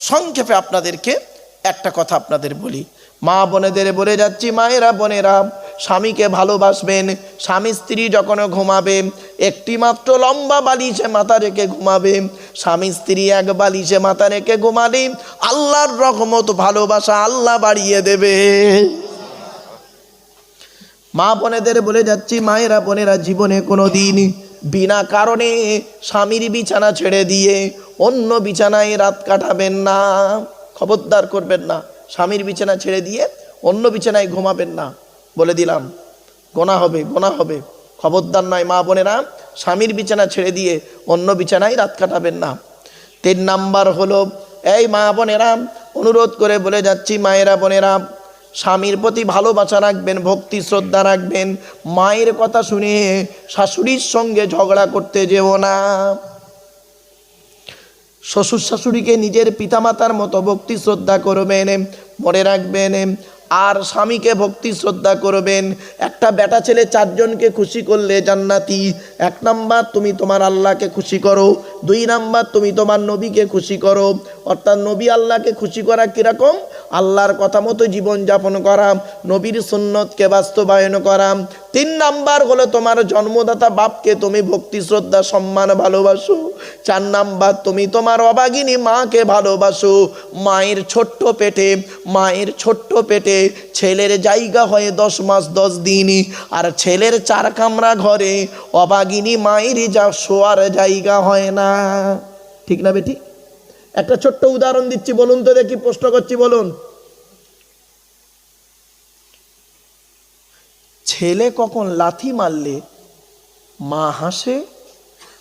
সংক্ষেপে আপনাদেরকে একটা কথা আপনাদের বলি। মা বোনেদের বলে যাচ্ছি, মায়েরা বোনেরা, স্বামীকে ভালোবাসবেন। স্বামী স্ত্রী যখন ঘুমাবে, একটি মাত্র লম্বা বালিশে মাথা রেখে ঘুমাবে। স্বামী স্ত্রী এক বালিশে মাথা রেখে ঘুমালে আল্লাহর রহমত, ভালোবাসা আল্লাহ বাড়িয়ে দেবে। মা বোনেদের বলে যাচ্ছি, মায়েরা বোনেরা জীবনে কোনো দিন বিনা কারণে স্বামীর বিছানা ছেড়ে দিয়ে অন্য বিছানায় রাত কাটাবেন না, খবরদার করবেন না, স্বামীর বিছানা ছেড়ে দিয়ে অন্য বিছানায় ঘুমাবেন না, বলে দিলাম। গোনা হবে গোনা হবে। খবরদার নয়, মা বোনেরা, স্বামীর বিছানা ছেড়ে দিয়ে অন্য বিছানায় রাত কাটাবেন না। তিন নাম্বার হলো, এই মা বোনেরা, অনুরোধ করে বলে যাচ্ছি, মায়েরা বোনেরা, স্বামীর প্রতি ভালোবাসা রাখবেন, ভক্তি, শ্রদ্ধা রাখবেন, মায়ের কথা শুনে শাশুড়ির সঙ্গে ঝগড়া করতে যেও না। শ্বশুর শাশুড়িকে নিজের পিতামাতার মতো ভক্তি শ্রদ্ধা করবেন, মনে রাখবেন, আর স্বামীকে ভক্তি শ্রদ্ধা করবেন। একটা বেটা ছেলে চারজনকে খুশি করলে জান্নাতি। এক নাম্বার তুমি তোমার আল্লাহকে খুশি করো, দুই নাম্বার তুমি তোমার নবীকে খুশি করো। অর্থাৎ নবী আল্লাহকে খুশি করা কীরকম? আল্লাহর কথা মতো জীবনযাপন করা, নবীর সুন্নতকে বাস্তবায়ন করা তিন নাম্বার হলো তোমার জন্মদাতা বাপকে তুমি ভক্তি, শ্রদ্ধা, সম্মান ভালোবাসো। চার নাম্বার, তুমি তোমার অবাগিনী মাকে ভালোবাসো। মায়ের ছোট্ট পেটে, মায়ের ছোট্ট পেটে ছেলের জায়গা হয় দশ মাস, দশ দিন। আর ছেলের চার কামরা ঘরে অবাগিনী মায়েরই যা শোয়ার জায়গা হয় না। ঠিক না বেটি? একটা ছোট্ট উদাহরণ দিচ্ছি, বলুন তো দেখি, প্রশ্ন করছি, বলুন। ছেলে কখন লাথি মারলে মা হাসে,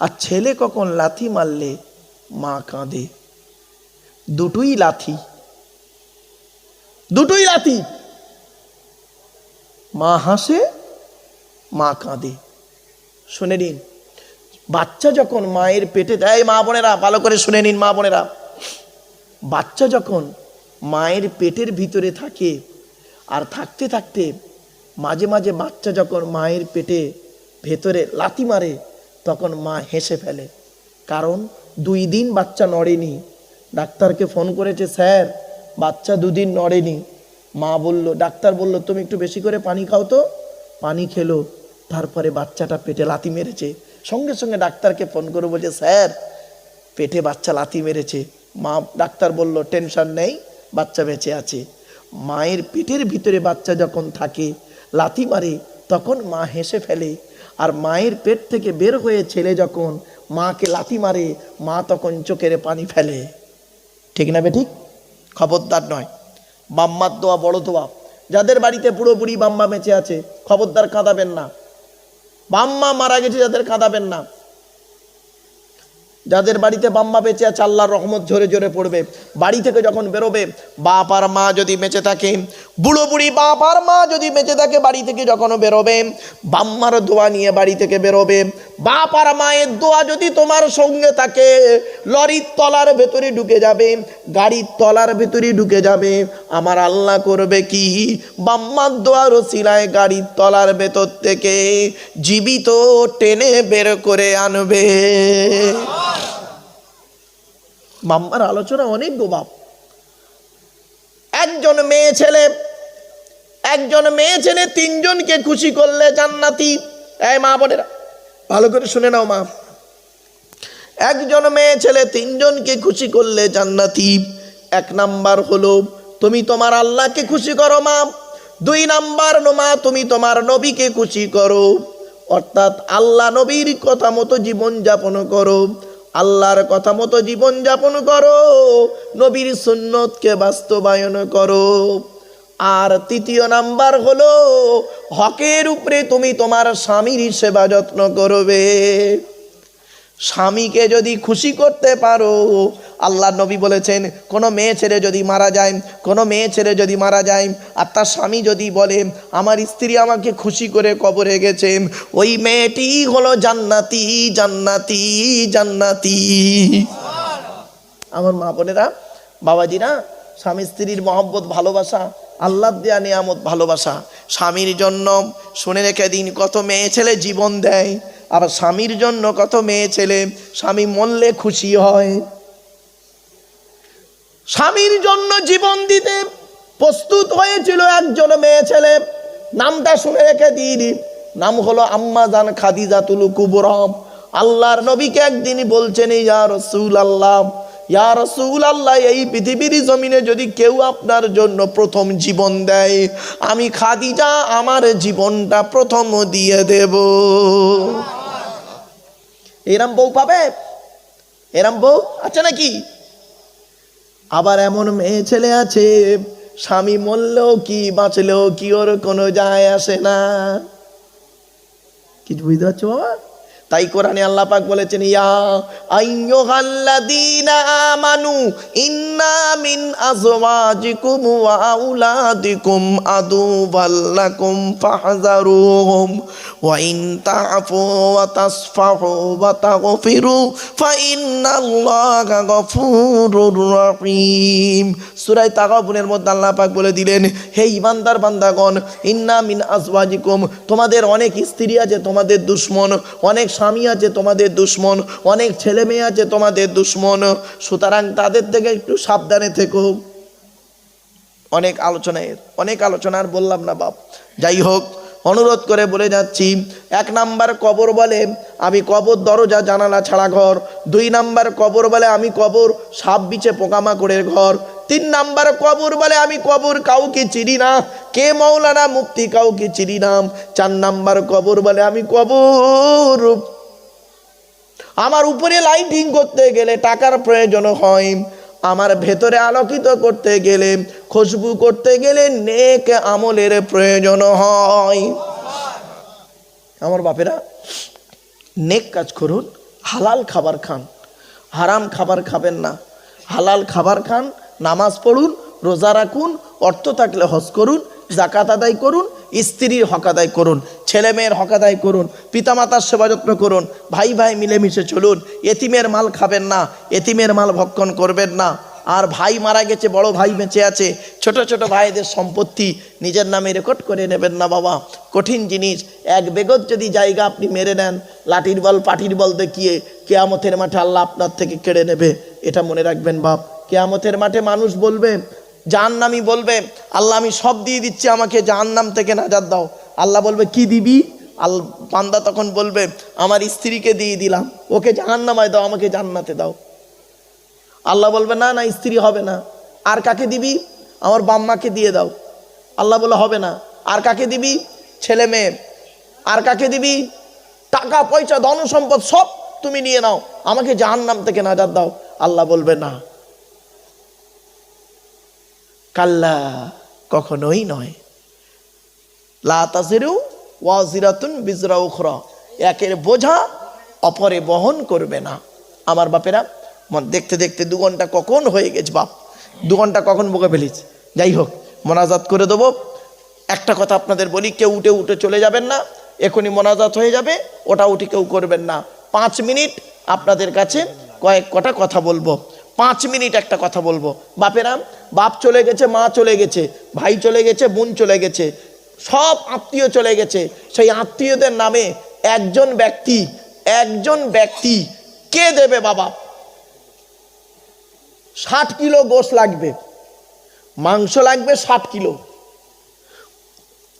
আর ছেলে কখন লাথি মারলে মা কাঁদে। দুটোই লাথি। দুটোই লাথি। মা হাসে, মা কাঁদে। শুনে নিন, বাচ্চা যখন মায়ের পেটে দেয় মা বোনেরা, ভালো করে শুনে নিন মা বোনেরা। বাচ্চা যখন মায়ের পেটের ভিতরে থাকে, আর থাকতে থাকতে মাঝে মাঝে বাচ্চা যখন মায়ের পেটে ভেতরে লাথি মারে, তখন মা হেসে ফেলে। কারণ দুই দিন বাচ্চা নড়েনি। ডাক্তারকে ফোন করেছে, স্যার, বাচ্চা দুদিন নড়েনি। মা বলল, ডাক্তার বলল, তুমি একটু বেশি করে পানি খাও তো। পানি খেলো। তারপরে বাচ্চাটা পেটে লাথি মেরেছে। সঙ্গে সঙ্গে ডাক্তারকে ফোন করে, বলছে, স্যার, পেটে বাচ্চা লাথি মেরেছে। মা, ডাক্তার বলল, টেনশন নেই, বাচ্চা বেঁচে আছে। মায়ের পেটের ভিতরে বাচ্চা যখন থাকে লাথি মারে, তখন মা হেসে ফেলে। আর মায়ের পেট থেকে বের হয়ে ছেলে যখন মাকে লাথি মারে, মা তখন চোখের পানি ফেলে। ঠিক না বেঠিক? খবরদার নয়। বাম্মার দোয়া বড় দোয়া। যাদের বাড়িতে পুরোপুরি বাম্মা বেঁচে আছে, খবরদার কাঁদাবেন না। বাম্মা মারা গেছে, যাদের কাঁদাবেন না। যাদের বাড়িতে বাম্মা বেঁচে আছে, আল্লাহর রহমত ঝরে ঝরে পড়বে। বাড়ি থেকে যখন বেরোবে বাপ আর মা যদি বেঁচে থাকে, বুড়ো বুড়ি বাপ আর মা যদি বেঁচে থাকে, বাড়ি থেকে যখন বেরোবে, বাম্মার দোয়া নিয়ে বাড়ি থেকে বেরোবে। বাপ আর মায়ের দোয়া যদি তোমার সঙ্গে থাকে, লরির তলার ভেতরে ঢুকে যাবে, গাড়ির তলার ভেতরে ঢুকে যাবে। আমার আল্লাহ করবে কি? বাম্মার দোয়ার সিলায় গাড়ির তলার ভেতর থেকে জীবিত টেনে বের করে আনবে। মাম্মার আলোচনা অনেক গোবাব। একজন মেয়ে ছেলে, একজন মেয়ে ছেলে তিনজনকে খুশি করলে জান্নাতি। এই মা বোনেরা, ভালো করে শুনে নাও মা। একজন মেয়ে ছেলে তিনজনকে খুশি করলে জান্নাতি। এক নাম্বার হলো, তুমি তোমার আল্লাহকে খুশি করো মা। দুই নাম্বার মা, তুমি তোমার নবীকে খুশি করো। অর্থাৎ আল্লাহ নবীর কথা মতো জীবন যাপন করো। আল্লাহর কথা মতো জীবনযাপন করো, নবীর সুন্নতকে বাস্তবায়ন করো। আর তৃতীয় নাম্বার হলো, হকের উপরে তুমি তোমার স্বামীর সেবা যত্ন করবে। স্বামীকে যদি খুশি করতে পারো আল্লাহ নবী বলেছেন, কোনো মেয়ে ছেড়ে যদি মারা যায়, কোনো মেয়ে ছেড়ে যদি মারা যায় আর তার স্বামী যদি বলে, আমার স্ত্রী আমাকে খুশি করে কবরে গেছে, ওই মেয়েটি হলো জান্নাতি জান্নাতি জান্নাতি। আমার মা বোনেরা, বাবাজিরা, স্বামী স্ত্রীর মহব্বত ভালোবাসা, আল্লাহ দেয়া নিয়ামত ভালোবাসা। স্বামীর জন্য শুনে রেখে দিন, কত মেয়ে ছেলে জীবন দেয়, আবার স্বামীর জন্য কত মেয়ে ছেলে স্বামী মরলে খুশি হয়। স্বামীর জন্য জীবন দিতে প্রস্তুত হয়েছিল একজন মেয়ে ছেলে। নামটা শুনে রেখে দিন। নাম হলো আম্মা জান খাদিজাতুল কুবরম আল্লাহর নবীকে একদিন বলছেন, ইয়া রসুল আল্লাহ ইয়া রসুল আল্লাহ এই পৃথিবীর জমিনে যদি কেউ আপনার জন্য প্রথম জীবন দেয়, আমি খাদিজা আমার জীবনটা প্রথম দিয়ে দেব। এরম বউ পাবে? এরম বউ আছে নাকি? আবার এমন মেয়ে ছেলে আছে, স্বামী মরলেও কি, বাঁচলেও কি, ওর কোনো যায় আসে না। কিছু বুঝতে পারছ বাবা? তাই কোরআনে আল্লাহ পাক বলেছেন, ইয়া আইয়ুহাল্লাযীনা আমানু ইন্না মিন আজওয়াজিকুম ওয়া আউলাদিকুম আদুওয়াল্লাকুম ফাহযারুহুম। ওয়া ইন তা'ফু ওয়া তাসফাহু ওয়া তাগফিরু ফাইন্নাল্লাহা গফুরুর রহিম। সূরা তাগাবুনের মধ্যে আল্লাহ পাক বলে দিলেন, হে ইমানদার বান্দাগণ, ইন্না মিন আজওয়াজিকুম, তোমাদের অনেক স্ত্রী আছে তোমাদের দুশ্মন, অনেক স্বামী আছে তোমাদের দুশ্মন, অনেক ছেলে মেয়ে আছে তোমাদের দুশ্মন, সুতরাং তাদের থেকে একটু সাবধানে থেকো। অনেক আলোচনায়, অনেক আলোচনা আর বললাম না বাপ। যাই হোক, অনুরোধ করে বলে যাচ্ছি, এক নাম্বার কবর বলে, আমি কবর, দরজা, জানালা ছাড়া ঘর। দুই নাম্বার কবর বলে, আমি কবর, সাপ বিছে পোকামাকড়ের ঘর। তিন নাম্বার কবর বলে, আমি কবর কাউকে চিনি না। কে মৌলানা মুক্তি কাউকে চিনি না? চার নাম্বার কবর বলে, আমি কবর। আমার উপরে লাইটিং করতে গেলে টাকার প্রয়োজন হয়। আমার ভেতরে আলোকিত করতে গেলে, খুশবু করতে গেলে নেক আমলের প্রয়োজন হয়। আমার বাপেরা, নেক কাজ করুন, হালাল খাবার খান। হারাম খাবার খাবেন না। হালাল খাবার খান নামাজ পড়ুন, রোজা রাখুন, অর্থ থাকলে হজ করুন জাকাত আদায় করুন, স্ত্রীর হক আদায় করুন ছেলে মেয়ের হক আদায় করুন, পিতামাতার সেবা যত্ন করুন, ভাই ভাই মিলেমিশে চলুন, এতিমের মাল খাবেন না, এতিমের মাল ভক্ষণ করবেন না, আর ভাই মারা গেছে, বড় ভাই বেঁচে আছে, ছোট ছোট ভাইদের সম্পত্তি নিজের নামে রেকর্ড করে নেবেন না বাবা। কঠিন জিনিস, এক বেগত যদি জায়গা আপনি মেরে নেন, লাঠির বল পাটির বল দেখিয়ে কেয়ামতের মাঠে আল্লাহ আপনার থেকে কেড়ে নেবে, এটা মনে রাখবেন বাপ। কেয়ামতের মাঠে মানুষ বলবে, জাহান্নামি বলবে, আল্লাহ, আমি সব দিয়ে দিচ্ছি, আমাকে জাহান্নাম থেকে নাজাদ দাও। আল্লাহ বলবে, কি দিবি? আল পান্দা তখন বলবে, আমার স্ত্রীকে দিয়ে দিলাম, ওকে জাহান্নামায় দাও, আমাকে জান্নাতে দাও। আল্লাহ বলবে, না না, স্ত্রী হবে না। আর কাকে দিবি? আমার বাম্মাকে দিয়ে দাও। আল্লাহ বলে হবে না। আর কাকে দিবি? ছেলে মেয়ে। আর কাকে দিবি? টাকা, পয়সা ধন সম্পদ সব তুমি নিয়ে নাও, আমাকে জাহান্নাম থেকে নাজাদ দাও। আল্লাহ বলবে, না। কাল্লা কখনোই নয়। ওয়াজিরাতুন একের বোঝা অপরে বহন করবে না। আমার বাপেরা দেখতে দেখতে দু ঘণ্টা কখন হয়ে গেছে বাপ। দু ঘণ্টা কখন বকে ফেলিস যাই হোক, মোনাজাত করে দেবো। একটা কথা আপনাদের বলি, কেউ উঠে উঠে চলে যাবেন না। এখনই মোনাজাত হয়ে যাবে, ওটা উঠে কেউ করবেন না। পাঁচ মিনিট আপনাদের কাছে কয়েক কটা কথা বলব। পাঁচ মিনিট একটা কথা বলব। বাপেরাম বাপ চলে গেছে, মা চলে গেছে, ভাই চলে গেছে, বোন চলে গেছে, সব আত্মীয় চলে গেছে। সেই আত্মীয়দের নামে একজন ব্যক্তি একজন ব্যক্তি, কে দেবে বাবা? ষাট কিলো গোশ লাগবে, মাংস লাগবে ষাট কিলো।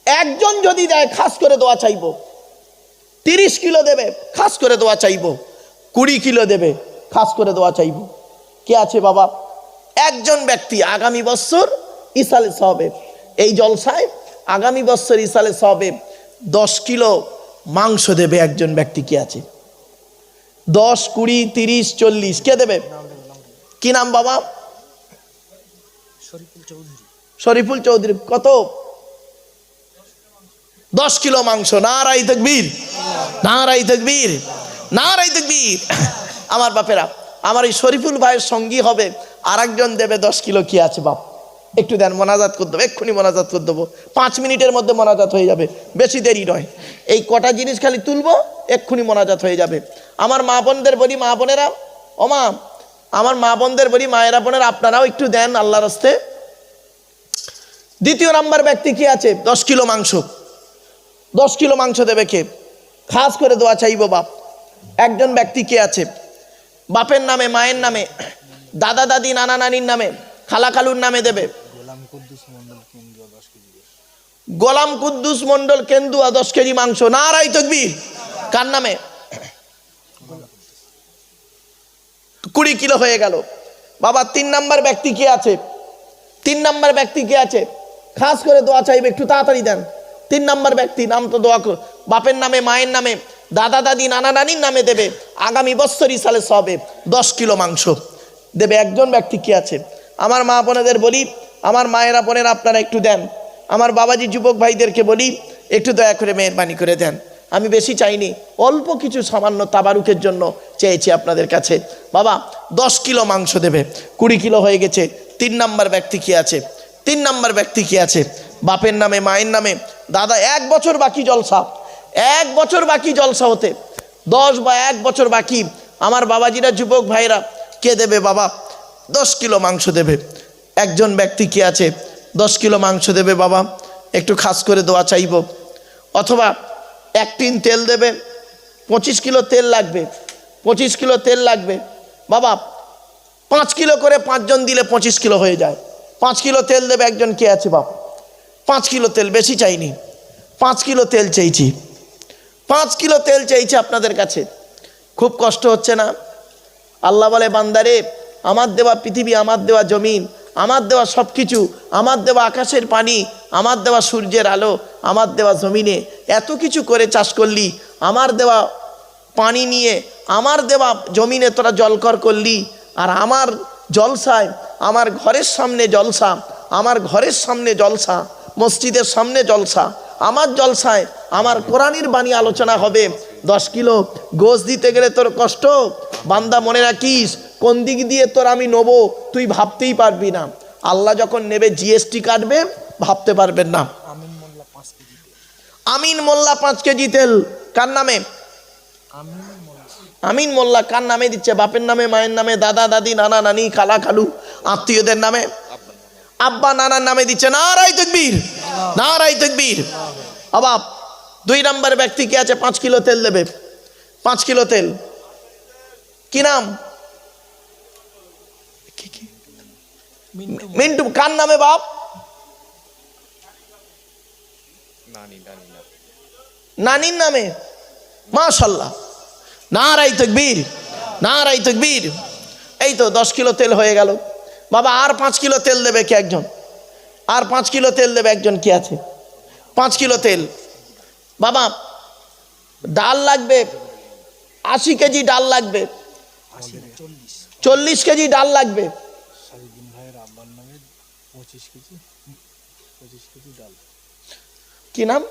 একজন যদি দেয়, খাস করে দেওয়া চাইব। তিরিশ কিলো দেবে, খাস করে দেওয়া চাইব। কুড়ি কিলো দেবে, খাস করে দেওয়া চাইব। কে আছে বাবা? একজন ব্যক্তি আগামী বছর ইসালে সহবে এই জলসায় আগামী বছর ইসালে সহবে দশ কিলো মাংস দেবে একজন ব্যক্তি কে আছে? দশ কুড়ি তিরিশ চল্লিশ কে দেবে? কি নাম বাবা? শরীফুল চৌধুরী। কত? দশ কিলো মাংস। নারাই তকবীর। নারাই তকবীর। নারাই তকবীর। আমার বাপেরা আমার এই শরীফুল ভাইয়ের সঙ্গী হবে আর একজন দেবে দশ কিলো কি আছে বাপ। একটু দেন, মোনাজাত করে দেবো, এক্ষুনি মোনাজাত করে দেবো। পাঁচ মিনিটের মধ্যে মোনাজাত হয়ে যাবে, বেশি দেরি নয়। এই কটা জিনিস খালি তুলবো, এক্ষুনি মোনাজাত হয়ে যাবে। আমার মা বোনদের বলি, মা বোনেরা, ও মা, আমার মা বোনদের বলি, মায়েরা বোনেরা, আপনারাও একটু দেন আল্লাহর হস্তে। দ্বিতীয় নাম্বার ব্যক্তি কি আছে? দশ কিলো মাংস। দশ কিলো মাংস দেবে কে? খাস করে দোয়া চাইব বাপ। একজন ব্যক্তি কে আছে? বাপের নামে মায়ের নামে দাদা দাদি নানা নানির নামে খালা খালুর নামে দেবে। গোলাম কুদ্দুস মন্ডল কেন্দুয়া দশ কেজি মাংস। না রাই তকবির কার নামে? কুড়ি কিলো হয়ে গেল। বাবা তিন নাম্বার ব্যক্তি কে আছে? তিন নাম্বার ব্যক্তি কে আছে? খাস করে দোয়া চাইবে একটু তাড়াতাড়ি দেন। তিন নাম্বার ব্যক্তি নাম তো দোয়া বাপের নামে মায়ের নামে দাদা দাদি নানা নানির নামে দেবে। আগামী বছর সালে সবে দশ কিলো মাংস দেবে। একজন ব্যক্তি কে আছে? আমার মা বোনেদের বলি, আমার মায়েরা বোনেরা আপনারা একটু দেন। আমার বাবাজি যুবক ভাইদেরকে বলি, একটু দয়া করে মেহরবানি করে দেন। আমি বেশি চাইনি, অল্প কিছু সামান্য তাবারুকের জন্য চেয়েছি আপনাদের কাছে। বাবা, দশ কিলো মাংস দেবে। কুড়ি কিলো হয়ে গেছে। তিন নাম্বার ব্যক্তি কি আছে? তিন নাম্বার ব্যক্তি কি আছে? বাপের নামে, মায়ের নামে। দাদা, এক বছর বাকি জলসা। এক বছর বাকি জলসা হতে দশ বা এক বছর বাকি আমার বাবাজিরা, যুবক ভাইরা, কে দেবে বাবা? দশ কিলো মাংস দেবে। একজন ব্যক্তি কি আছে? দশ কিলো মাংস দেবে বাবা। একটু খাস করে দোয়া চাইব। অথবা এক টিন তেল দেবে। পঁচিশ কিলো তেল লাগবে। পঁচিশ কিলো তেল লাগবে। বাবা, পাঁচ কিলো করে পাঁচজন দিলে পঁচিশ কিলো হয়ে যায়। পাঁচ কিলো তেল দেবে একজন কে আছে বাপ পাঁচ কিলো তেল বেশি চাইনি। পাঁচ কিলো তেল চাইছি। পাঁচ কিলো তেল চাইছে আপনাদের কাছে। খুব কষ্ট হচ্ছে না? আল্লাহ বলে, বান্দারে, আমার দেওয়া পৃথিবী, আমার দেওয়া জমিন, আমার দেওয়া সব কিছু আমার দেওয়া আকাশের পানি, আমার দেওয়া সূর্যের আলো, আমার দেওয়া জমিনে এত কিছু করে চাষ করলি, আমার দেওয়া পানি নিয়ে, আমার দেওয়া জমিনে তোরা জলকর করলি, আর আমার জলসায়, আমার ঘরের সামনে জলসা, আমার ঘরের সামনে জলসা মসজিদের সামনে জলসা। আমার জলসায় আমার কোরআনির বাণী আলোচনা হবে। দশ কিলো গোস দিতে গেলে তোর কষ্ট। বান্দা মনে রাখিস কোন দিক দিয়ে তোর আমি নেব তুই ভাবতেই পারবি না। আল্লাহ যখন নেবে জিএসটি কাটবে ভাবতে পারবেন না। আমিন মোল্লা পাঁচ কেজি তেল। আমিন মোল্লা পাঁচ কেজি তেল। কার নামে? আমিন মোল্লা। আমিন মোল্লা কার নামে দিচ্ছে? বাপের নামে মায়ের নামে দাদা দাদি নানা নানি খালা খালু আত্মীয়দের নামে? আব্বা নানার নামে দিচ্ছে না রাই তকবীর না রাই তকবীর। অবাব দুই নাম্বার ব্যক্তি কে আছে? পাঁচ কিলো তেল দেবে। পাঁচ কিলো তেল। কি নাম? মিন্টু। কার নামে বাপ? নানির নামে? মাশাল্লাহ। নারাই তকবীর নারাই তকবীর। এই তো দশ কিলো তেল হয়ে গেল। বাবা, আর পাঁচ কিলো তেল দেবে কে একজন? আর পাঁচ কিলো তেল দেবে একজন কি আছে? পাঁচ কিলো তেল। বাবা, ডাল লাগবে, আশি কেজি ডাল লাগবে। চল্লিশ কেজি ডাল লাগবে। কি নাম?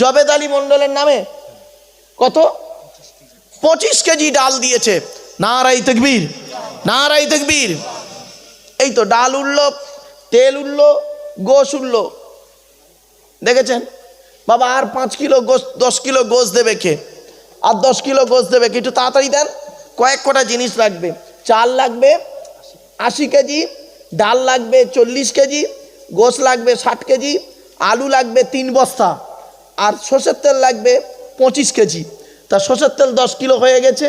জবেদ আলী মন্ডলের নামে। কত? পঁচিশ কেজি ডাল দিয়েছে। নারাই তকবীর নারাই তকবীর। এই তো ডাল উঠল, তেল উঠল, গোশ উঠল। দেখেছেন? বাবা, আর পাঁচ কিলো গোস দশ কিলো গোস দেবে কে? আর দশ কিলো গোস দেবে কে? একটু তাড়াতাড়ি দেন, কয়েক কটা জিনিস লাগবে। চাল লাগবে, আশি কেজি, ডাল লাগবে চল্লিশ কেজি গোস লাগবে ষাট কেজি, আলু লাগবে তিন বস্তা, আর সর্ষের তেল লাগবে পঁচিশ কেজি। তা সর্ষের তেল দশ কিলো হয়ে গেছে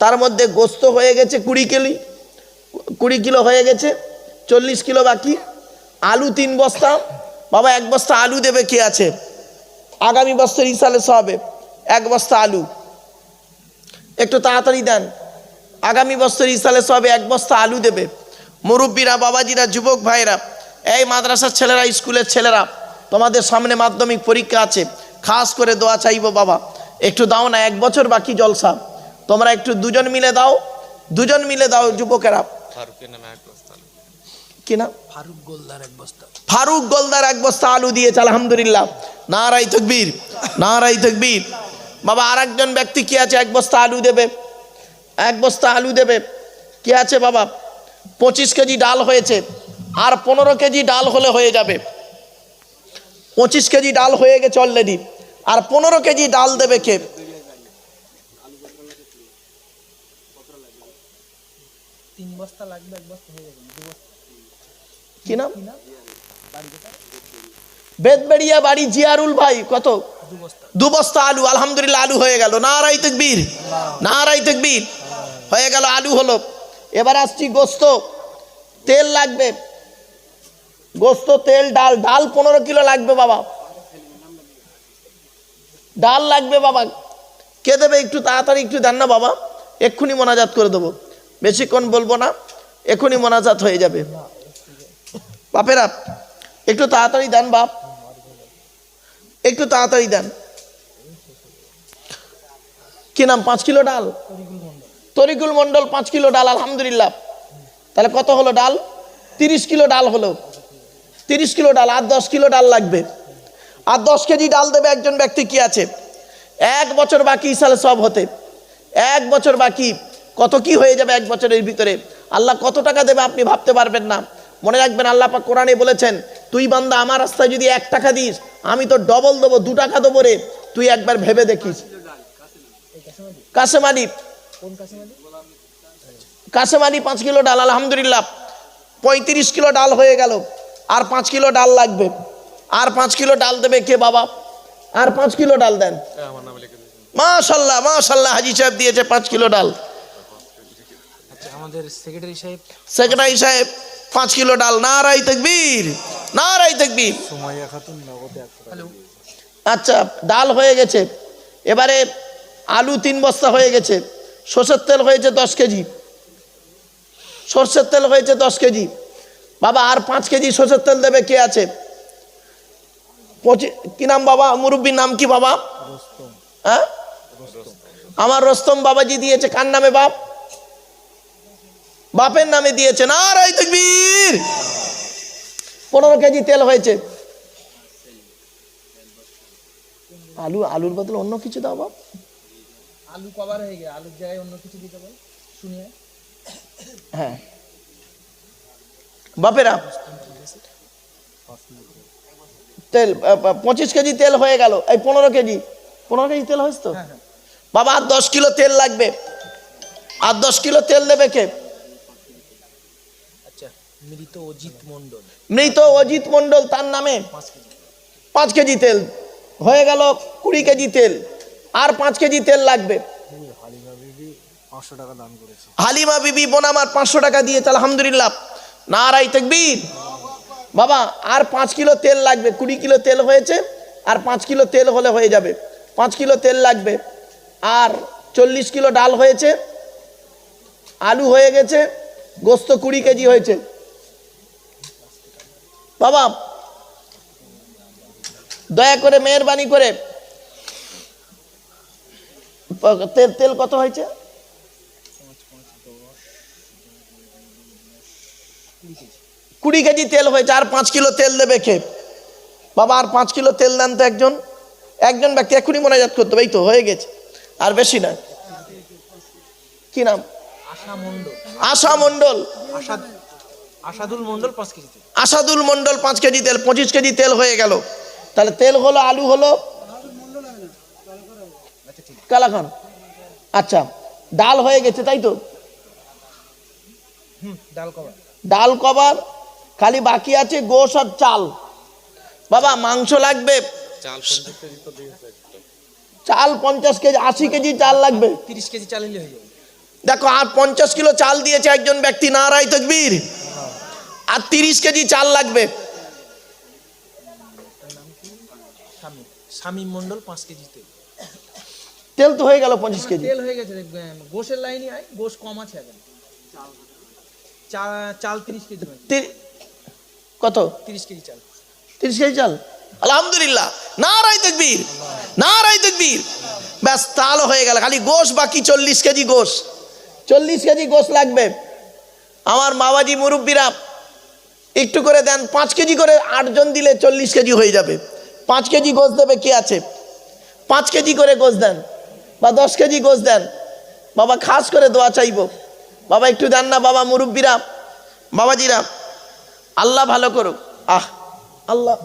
তার মধ্যে গোস্ত হয়ে গেছে কুড়ি কেলি, কুড়ি কিলো হয়ে গেছে, চল্লিশ কিলো বাকি। আলু তিন বস্তা, বাবা এক বস্তা আলু দেবে কে আছে? আগামী বছর ইসালে সবে এক বস্তা আলু। একটু তাড়াতাড়ি দেন, আগামী বছর ইসালে সবে এক বস্তা আলু দেবে। মুরব্বীরা, বাবাজিরা, যুবক ভাইরা এই মাদ্রাসার ছেলেরা, স্কুলের ছেলেরা, তোমাদের সামনে মাধ্যমিক পরীক্ষা আছে, খাস করে দোয়া চাইব বাবা। একটু দাও না, এক বছর বাকি জলসা। তোমরা একটু দুজন মিলে দাও দুজন মিলে দাও যুবকেরা। কি ফারুক গোলদার এক বস্তা। ফারুক গোলদার এক বস্তা আলু দিয়েছে আলহামদুলিল্লাহ। নারাই তকবীর নারাই তকবীর। বাবা আর একজন ব্যক্তি কি আছে? এক বস্তা আলু দেবে। এক বস্তা আলু দেবে। কি আছে বাবা? পঁচিশ কেজি ডাল হয়েছে আর পনেরো কেজি ডাল হলে হয়ে যাবে। পঁচিশ কেজি ডাল হয়ে গেছে অলরেডি আর পনেরো কেজি ডাল দেবে কে? তিন বস্তা লাগবে এক বস্তা হয়ে যাবে দু বস্তা। কি নাম? বেদবেড়িয়া বাড়ি জিয়ারুল ভাই কত? দু বস্তা। আলু আলহামদুলিল্লাহ আলু হয়ে গেল। নারাই তকবীর নারাই তকবীর। হয়ে গেল আলু হলো। এবার আসছি গোস্ত। তেল লাগবে। গোস্ত তেল ডাল। ডাল পনেরো কিলো লাগবে বাবা। ডাল লাগবে বাবা। কে দেবে একটু তাড়াতাড়ি একটু দেন না বাবা। এক্ষুনি মোনাজাত করে দেবো। বেশিক্ষণ বলব না এক্ষুনি মোনাজাত হয়ে যাবে। বাপেরা, একটু তাড়াতাড়ি দেন বাপ। একটু তাড়াতাড়ি দেন। কি নাম? পাঁচ কিলো ডাল? তরিকুল মন্ডল পাঁচ কিলো ডাল, আলহামদুলিল্লাহ। তাহলে কত হলো ডাল? তিরিশ কিলো ডাল হলো। তিরিশ কিলো ডাল, আর দশ কিলো ডাল লাগবে। আর দশ কেজি ডাল দেবে একজন ব্যক্তি কি আছে? এক বছর বাকি সালে সব হতে। এক বছর বাকি কত কি হয়ে যাবে এক বছরের ভিতরে? আল্লাহ কত টাকা দেবে আপনি ভাবতে পারবেন না। মনে রাখবেন আল্লাহ পাক কোরআনে বলেছেন তুই বান্দা আমার রাস্তায় যদি এক টাকা দিস আমি তো ডবল দেবো দু টাকা দেবো রে। তুই একবার ভেবে দেখিস। কাসেম আলী। কাসেম আলী পাঁচ কিলো ডাল আলহামদুলিল্লাহ। পঁয়ত্রিশ কিলো ডাল হয়ে গেল। আর পাঁচ কিলো ডাল লাগবে। আর পাঁচ কিলো ডাল দেবে কে বাবা? আর পাঁচ কিলো ডাল দেন। দিয়েছেন। মাশাল্লাহ মাশাল্লাহ হাজি সাহেব দিয়েছে পাঁচ কিলো ডাল। আমাদের সেক্রেটারি সাহেব। সেক্রেটারি সাহেব পাঁচ কিলো ডাল নারাই তকবীর নারাই তকবীর। সুমাইয়া খাতুন নগদে আচ্ছা ডাল হয়ে গেছে। এবারে আলু তিন বস্তা হয়ে গেছে। সর্ষের তেল হয়েছে দশ কেজি। সর্ষের তেল হয়েছে দশ কেজি। বাবা আর পাঁচ কেজি সর্ষের তেল দেবে কে আছে? পঁচি কি নাম বাবা? মুরব্বীর নাম কি বাবা? হ্যাঁ? আমার রস্তম বাবাজি দিয়েছে। কার নামে বাপ? বাপের নামে দিয়েছে না রাই তকবীর। পনেরো কেজি তেল হয়েছে। আলু আলুর বদলে অন্য কিছু দাও বাপ। আলু কভার হয়ে গেছে আলুর জায়গায় অন্য কিছু দিতে পারো? শুনিয়ে। হ্যাঁ। বাপেরা তেল পঁচিশ কেজি তেল হয়ে গেল। এই পনেরো কেজি। পনেরো কেজি তেল হয়েছে তো? বাবা আর দশ কিলো তেল লাগবে। আর দশ কিলো তেল দেবে কে? মৃত অজিত মন্ডল মৃত অজিত মণ্ডল তার নামে পাঁচ কেজি। তেল। হয়ে গেল কুড়ি কেজি তেল। আর পাঁচ কেজি তেল লাগবে। হালিমা বিবি পাঁচশো টাকা দান করেছে। বোন আমার পাঁচশো টাকা দিয়েছে আলহামদুলিল্লাহ। নারাই তেকবীর। বাবা আর পাঁচ কিলো তেল লাগবে। কুড়ি কিলো তেল হয়েছে আর পাঁচ কিলো তেল হলে হয়ে যাবে। পাঁচ কিলো তেল লাগবে। আর চল্লিশ কিলো ডাল হয়েছে আলু হয়ে গেছে গোস্ত কুড়ি কেজি হয়েছে। বাবা দয়া করে মেহরবানি করে। তেল তেল কত হয়েছে? কুড়ি কেজি তেল হয়েছে আর পাঁচ কিলো তেল দেবে খেপ বাবা আর পাঁচ কিলো তেল দেন তো একজন। একজন ব্যক্তি এখনই মনাজাত করতে হবে এই তো হয়ে গেছে। আর বেশি না। কি নাম? আশা মন্ডল আশা আসাদ আসাদুল মন্ডল পাঁচ কেজি তেল। পঁচিশ কেজি তেল হয়ে গেল। তাহলে তেল হলো আলু হলো? কালাখান। আচ্ছা ডাল হয়ে গেছে তাই তো? ডাল কভার। ডাল কভার খালি বাকি আছে গোশ আর চাল। বাবা মাংস লাগবে? চাল পঞ্চাশ কেজি তো দিয়েছে একটা। চাল পঞ্চাশ কেজি আশি কেজি চাল লাগবে? তিরিশ কেজি চাল হয়ে দেখো আর পঞ্চাশ কিলো চাল দিয়েছে একজন ব্যক্তি নারাই তকবীর। আর তিরিশ কেজি চাল লাগবে। মন্ডল পাঁচ কেজিতে তেল। তো হয়ে গেল পঁচিশ কেজি। তেল হয়ে গেছে গোশের লাইনই আয় গোশ কম আছে এখন। চাল তিরিশ কেজি কত? তিরিশ কেজি চাল। তিরিশ কেজি চাল? আলহামদুলিল্লাহ। নারাই তকবীর নারাই তকবীর। ব্যাস তাহলে হয়ে গেল। খালি গোশ বাকি চল্লিশ কেজি গোশ। চল্লিশ কেজি গোশ লাগবে। আমার মাবাজি মুরব্বীরা একটু করে দেন, পাঁচ কেজি করে আটজন দিলে চল্লিশ কেজি হয়ে যাবে। পাঁচ কেজি গোশ দেবে কে আছে? পাঁচ কেজি করে গোশ দেন, বা দশ কেজি গোশ দেন। বাবা খাস করে দোয়া চাইব। বাবা একটু দেন না, বাবা মুরব্বীরা, বাবাজিরা, আল্লাহ ভালো করুক। আহ, আল্লাহ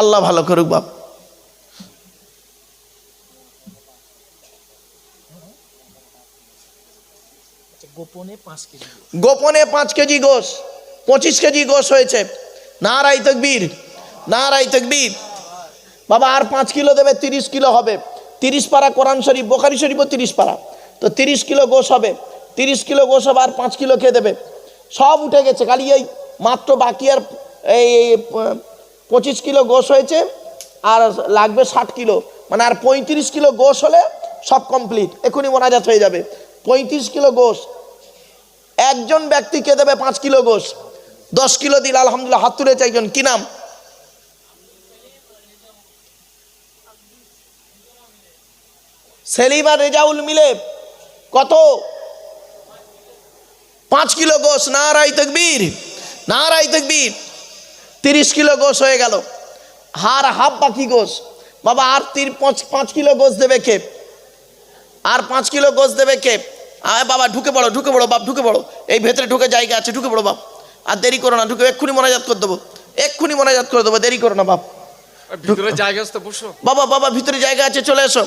আল্লাহ ভালো করুক বাপ আচ্ছা গোপনে পাঁচ কেজি গোশ। পঁচিশ কেজি গোশ হয়েছে। নারাই তকবীর নারাই তকবীর। বাবা, আর পাঁচ কিলো দেবে, তিরিশ কিলো হবে। তিরিশ পারা কোরআন শরীফ, বোখারি শরীফও তিরিশ পারা তো তিরিশ কিলো গোশ হবে। তিরিশ কিলো গোশ হবে, আর পাঁচ কিলো খেয়ে দেবে। সব উঠে গেছে, খালি এই মাত্র বাকি আর এই পঁচিশ কিলো গোশ হয়েছে, আর লাগবে ষাট কিলো। মানে আর পঁয়ত্রিশ কিলো গোশ হলে সব কমপ্লিট এখনই মোনাজাত হয়ে যাবে। পঁয়ত্রিশ কিলো গোশ একজন ব্যক্তিকে দেবে পাঁচ কিলো গোশ? দশ কিলো দিল, আলহামদুলিল্লাহ, হাত তুলেছে একজন। কি নাম? সেলিম রেজাউল মিলে কত? পাঁচ কিলো গোশ না রাই তকবীর না রাই তকবীর। তিরিশ কিলো গোশ হয়ে গেল। হার হাফ বাকি গোশ। বাবা, আর তির পাঁচ পাঁচ কিলো গোশ দেবে কে? আর পাঁচ কিলো গোশ দেবে কে? আয় বাবা ঢুকে পড়ো ঢুকে পড়ো বাপ ঢুকে পড়ো। এই ভেতরে ঢুকে জায়গা আছে ঢুকে পড়ো বাপ। আর দেরি করো না ঢুকে এক্ষুনি মনাজাত করে দেবো। এক্ষুনি মনাজাত করে দেবো দেরি করো না বাপ। আর ভিতরে জায়গা আছে তো বসো। বাবা বাবা ভিতরে জায়গা আছে চলে এসো।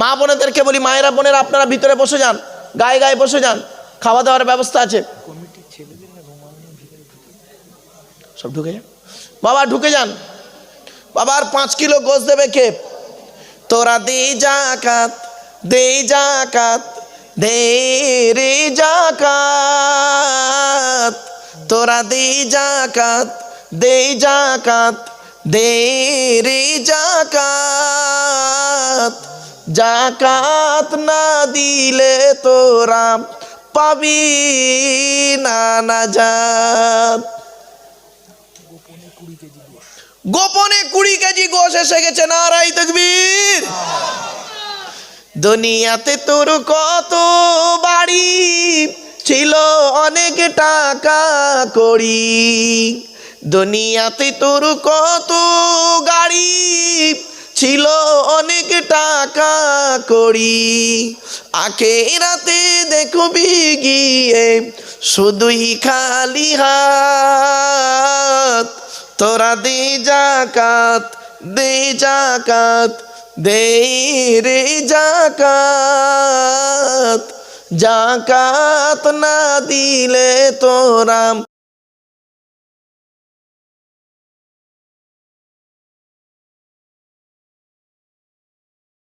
মা বোনেদেরকে বলি মায়েরা বোনেরা আপনারা ভিতরে বসে যান। গায়ে গায়ে বসে যান। খাওয়া দাওয়ার ব্যবস্থা আছে। সব ঢুকে যান। বাবা ঢুকে যান। বাবা আর পাঁচ কিলো গোস দেবে কে? তোরা দে জাকাত দে জাকাত। দে রে জাকাত, তোরা দে জাকাত দে জাকাত দে রে জাকাত। জাকাত না দিলে তোরা পাবি না না নাজাত। গোপনে কুড়ি কেজি গোশ এসে গেছে নারাই তকবীর। দুনিয়াতে তোর কত অনেক টাকা করি। দুনিয়াতে তোর কত গাড়ি? ছিল অনেক টাকা করি। আখে রাতে দেখবি গিয়ে শুধুই খালি হাত। তোরা দে জাকাত দে জাকাত, দে রে জাকাত। জাকাত না দিলে তোরা